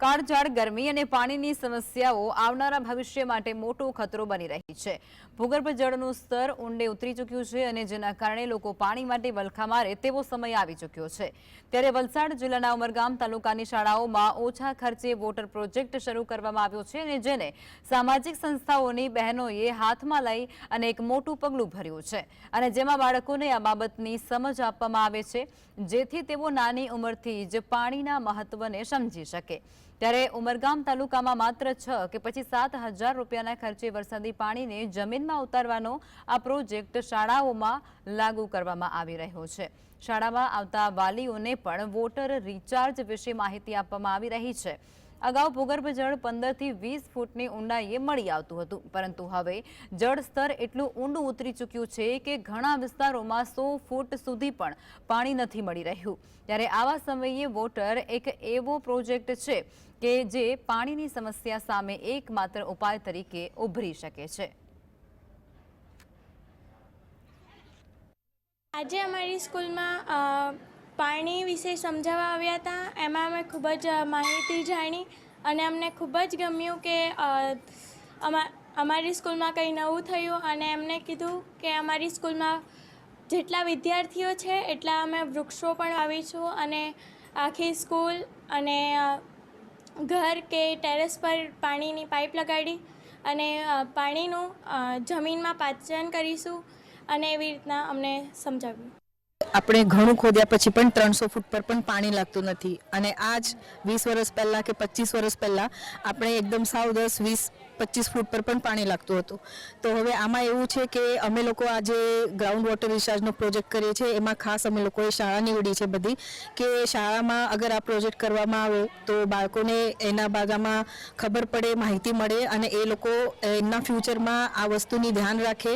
કાળઝાળ ગરમી અને પાણીની સમસ્યાઓ આવનારા ભવિષ્ય માટે મોટો ખતરો બની રહી છે. ભૂગર્ભ જળનું સ્તર ઊંડે ઉતરી ચૂક્યું છે અને જેના કારણે લોકો પાણી માટે વલખા મારે તેવો સમય આવી ચૂક્યો છે. ત્યારે વલસાડ જિલ્લાના ઉમરગામ તાલુકાની શાળાઓમાં ઓછા ખર્ચે વોટર પ્રોજેક્ટ શરૂ કરવામાં આવ્યો છે અને જેને સામાજિક સંસ્થાઓની બહેનોએ હાથમાં લઈ અને એક મોટું પગલું ભર્યું છે. અને જેમાં બાળકોને આ બાબતની સમજ આપવામાં આવે છે, જેથી તેઓ નાની ઉંમરથી જ પાણીના મહત્વને સમજી શકે. ત્યારે ઉમરગામ તાલુકામાં માત્ર છ કે પછી સાત હજાર રૂપિયાના ખર્ચે વરસાદી પાણીને જમીનમાં ઉતારવાનો આ પ્રોજેક્ટ શાળાઓમાં લાગુ કરવામાં આવી રહ્યો છે. શાળામાં આવતા વાલીઓને પણ વોટર રિચાર્જ વિશે માહિતી આપવામાં આવી રહી છે. અગાઉ ભૂગર્ભ જળ પંદરથી વીસ ફૂટની ઊંડાઈએ મળી આવતું હતું. પરંતુ હવે જળ સ્તર એટલું ઊંડું ઉતરી ચૂક્યું છે કે ઘણા વિસ્તારોમાં સો ફૂટ સુધી પણ પાણી નથી મળી રહ્યું. ત્યારે આવા સમયે વોટર એક એવો પ્રોજેક્ટ છે કે જે પાણીની સમસ્યા સામે એકમાત્ર ઉપાય તરીકે ઉભરી શકે છે. આજે અમારી સ્કૂલમાં પાણી વિશે સમજાવવા આવ્યા હતા. એમાં અમે ખૂબ જ માહિતી જાણી અને અમને ખૂબ જ ગમ્યું કે અમા- અમારી સ્કૂલમાં કંઈ નવું થયું અને એમને કીધું કે અમારી સ્કૂલમાં જેટલા વિદ્યાર્થીઓ છે, એટલા અમે વૃક્ષો પણ વાવીશું અને આખી સ્કૂલ અને ઘર કે ટેરેસ પર પાણીની પાઇપ લગાડી અને પાણીનું જમીનમાં પાચન કરીશું અને એવી રીતના અમને સમજાવ્યું. આપણે ઘણું ખોદ્યા પછી પણ ત્રણસો ફૂટ પર પણ પાણી લાગતું નથી. અને આજ વીસ વર્ષ પહેલાં કે પચીસ વર્ષ પહેલાં આપણે એકદમ સાવ દસ, વીસ, પચીસ ફૂટ પર પણ પાણી લાગતું હતું. તો હવે આમાં એવું છે કે અમે લોકો આજે ગ્રાઉન્ડ વોટર રિચાર્જનો પ્રોજેક્ટ કરીએ છીએ, એમાં ખાસ અમે લોકોએ શાળા નીવડી છે બધી કે શાળામાં અગર આ પ્રોજેક્ટ કરવામાં આવે તો બાળકોને એના બાગામાં ખબર પડે, માહિતી મળે અને એ લોકો એમના ફ્યુચરમાં આ વસ્તુની ધ્યાન રાખે